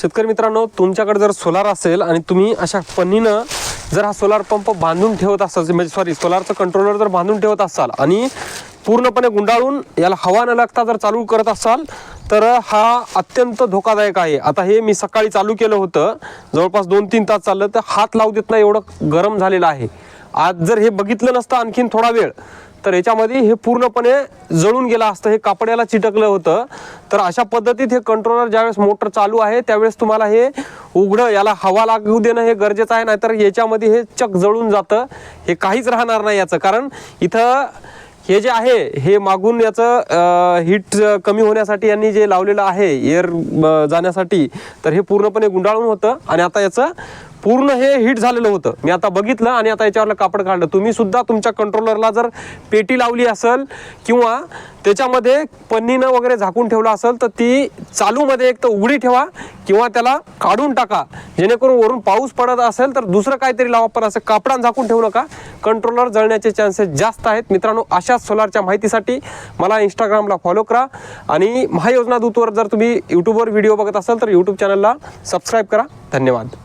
शेतकरी मित्रांनो तुमच्याकडे जर सोलार असेल आणि तुम्ही अशा पन्नीनं जर हा सोलार पंप बांधून ठेवत असाल म्हणजे सॉरी सोलारचं कंट्रोलर जर बांधून ठेवत असाल आणि पूर्णपणे गुंडाळून याला हवा न लागता जर चालू करत असाल तर हा अत्यंत धोकादायक आहे. आता हे मी सकाळी चालू केलं होतं जवळपास दोन तीन तास चाललं तर हात लावू देत नाही एवढं गरम झालेलं आहे. आज जर हे बघितलं नसतं आणखीन थोडा वेळ तर याच्यामध्ये हे पूर्णपणे जळून गेलं असतं हे कापड्याला चिटकलं होतं. तर अशा पद्धतीत हे कंट्रोलर ज्यावेळेस मोटर चालू आहे त्यावेळेस तुम्हाला हे उघडं याला हवा लागू देणं हे गरजेचं आहे नाहीतर याच्यामध्ये हे चक जळून जातं. हे काहीच राहणार नाही याचं कारण इथं हे जे आहे हे मागून याचं हीट कमी होण्यासाठी यांनी जे लावलेलं आहे एअर जाण्यासाठी तर हे पूर्णपणे गुंडाळून होतं. आणि आता याचं पूर्ण हे हिट झालेलं होतं. मी आता बघितलं आणि आता याच्यावरलं कापड काढलं. तुम्ही सुद्धा तुमच्या कंट्रोलरला जर पेटी लावली असेल किंवा त्याच्यामध्ये पन्नीनं वगैरे झाकून ठेवलं असेल तर ती चालूमध्ये एक तर उघडी ठेवा किंवा त्याला काढून टाका. जेणेकरून वरून पाऊस पडत असेल तर दुसरं काहीतरी लावा. पण असं कापडान झाकून ठेवू नका. कंट्रोलर जळण्याचे चान्सेस जास्त आहेत. मित्रांनो अशाच सोलारच्या माहितीसाठी मला इंस्टाग्रामला फॉलो करा. आणि महायोजना दूतवर जर तुम्ही यूट्यूबवर व्हिडिओ बघत असाल तर यूट्यूब चॅनलला सबस्क्राईब करा. धन्यवाद.